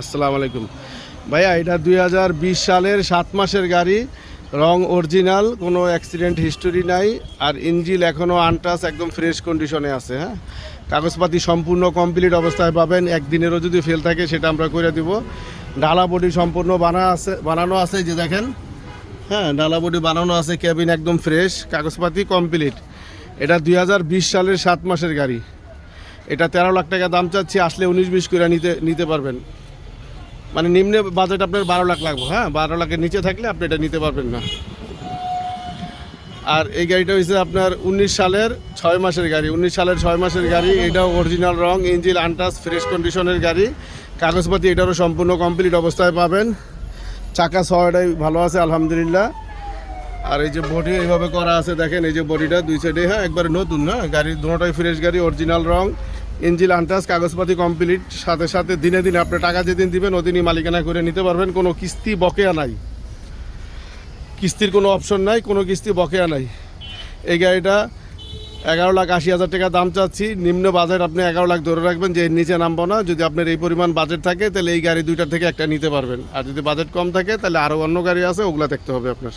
আসসালামু আলাইকুম। ভাইয়া, এটা দুই হাজার বিশ সালের সাত মাসের গাড়ি, রং অরিজিনাল, কোনো অ্যাক্সিডেন্ট হিস্টোরি নাই, আর ইঞ্জিল এখনও আনটাস একদম ফ্রেশ কন্ডিশনে আছে হ্যাঁ? কাগজপাতি সম্পূর্ণ কমপ্লিট অবস্থায় পাবেন, একদিনেরও যদি ফেল থাকে, সেটা আমরা করে দিব। ডালা বডি সম্পূর্ণ বানা আছে, বানানো আছে যে দেখেন হ্যাঁ ডালা বডি বানানো আছে ক্যাবিন একদম ফ্রেশ কাগজপাতি কমপ্লিট এটা দুই হাজার বিশ সালের সাত মাসের গাড়ি। এটা তেরো লাখ টাকা দাম চাচ্ছি, আসলে উনিশ বিশ করে নিতে নিতে পারবেন। মানে নিম্নে বাজেট আপনার বারো লাখ লাগবে হ্যাঁ? বারো লাখের নিচে থাকলে আপনি এটা নিতে পারবেন না। আর এই গাড়িটা হচ্ছে আপনার উনিশ সালের ছয় মাসের গাড়ি। উনিশ সালের ছয় মাসের গাড়ি, এটাও অরিজিনাল রং ইঞ্জিল আনটাস ফ্রেশ কন্ডিশনের গাড়ি। কাগজপাতি এটারও সম্পূর্ণ কমপ্লিট অবস্থায় পাবেন। চাকা ছয়টাই ভালো আছে, আলহামদুলিল্লাহ। আর এই যে বডি এইভাবে করা আছে, দেখেন এই যে বডিটা দুই সাইডে হ্যাঁ একবারে নতুন হ্যাঁ গাড়ি দুটোটাই ফ্রেশ গাড়ি অরিজিনাল রং। ইঞ্জিল আনটাস, কাগজপাতি কমপ্লিট সাথে সাথে দিনে দিনে আপনি টাকা যেদিন দিবেন, ওদিনই মালিকানা করে নিতে পারবেন। কোনো কিস্তি বকেয়া নাই। কিস্তির কোনো অপশন নাই, কোনো কিস্তি বকেয়া নাই। এই গাড়িটা এগারো লাখ আশি হাজার টাকা দাম চাচ্ছি। নিম্ন বাজেট আপনি এগারো লাখ ধরে রাখবেন, যে নিচে নামবো না। যদি আপনার এই পরিমাণ বাজেট থাকে, তাহলে এই গাড়ি দুইটার থেকে একটা নিতে পারবেন। আর যদি বাজেট কম থাকে, তাহলে আরও অন্য গাড়ি আছে, ওগুলা দেখতে হবে আপনার।